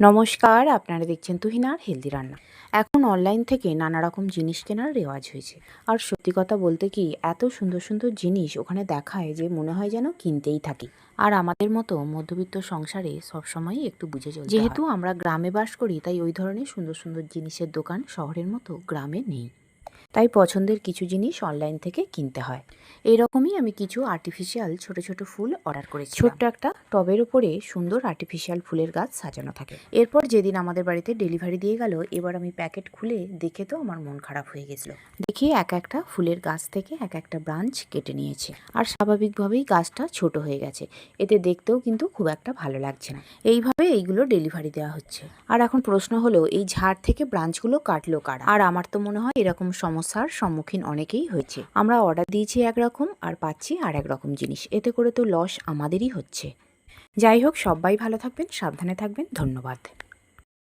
নমস্কার, আপনারা দেখছেন তুহিনার হেলদি রান্না। এখন অনলাইন থেকে নানা রকম জিনিস কেনার রেওয়াজ হয়েছে। আর সত্যি কথা বলতে কি, এত সুন্দর সুন্দর জিনিস ওখানে দেখায় যে মনে হয় যেন কিনতেই থাকি। আর আমাদের মতো মধ্যবিত্ত সংসারে সবসময় একটু বুঝে চলতে যেহেতু আমরা গ্রামে বাস করি, তাই ওই ধরনের সুন্দর সুন্দর জিনিসের দোকান শহরের মতো গ্রামে নেই। তাই পছন্দের কিছু জিনিস অনলাইন থেকে কিনতে হয়। এইরকমই আমি কিছু আর্টিফিশিয়াল ছোট ছোট ফুল অর্ডার করেছি ছোট্ট একটা টবের উপরে সুন্দর আর্টিফিশিয়াল ফুলের গাছ সাজানো থাকে। এরপর যেদিন আমাদের বাড়িতে ডেলিভারি দিয়ে গেল, এবার আমি প্যাকেট খুলে দেখে তো আমার মন খারাপ হয়ে গেছিল। দেখি এক একটা ফুলের গাছ থেকে এক একটা ব্রাঞ্চ কেটে নিয়েছে। আর স্বাভাবিকভাবেই গাছটা ছোট হয়ে গেছে। এতে দেখতেও কিন্তু খুব একটা ভালো লাগছে না। এইভাবে এইগুলো ডেলিভারি দেওয়া হচ্ছে। আর এখন প্রশ্ন হলো, এই ঝাড় থেকে ব্রাঞ্চগুলো কাটলো কারা? আর আমার তো মনে হয় এরকম সমস্যার সম্মুখীন অনেকেই হয়েছে। আমরা অর্ডার দিয়েছি একরকম আর পাচ্ছি আর একরকম জিনিস। এতে করে তো লস আমাদেরই হচ্ছে। যাই হোক, সবাই ভালো থাকবেন, সাবধানে থাকবেন। ধন্যবাদ।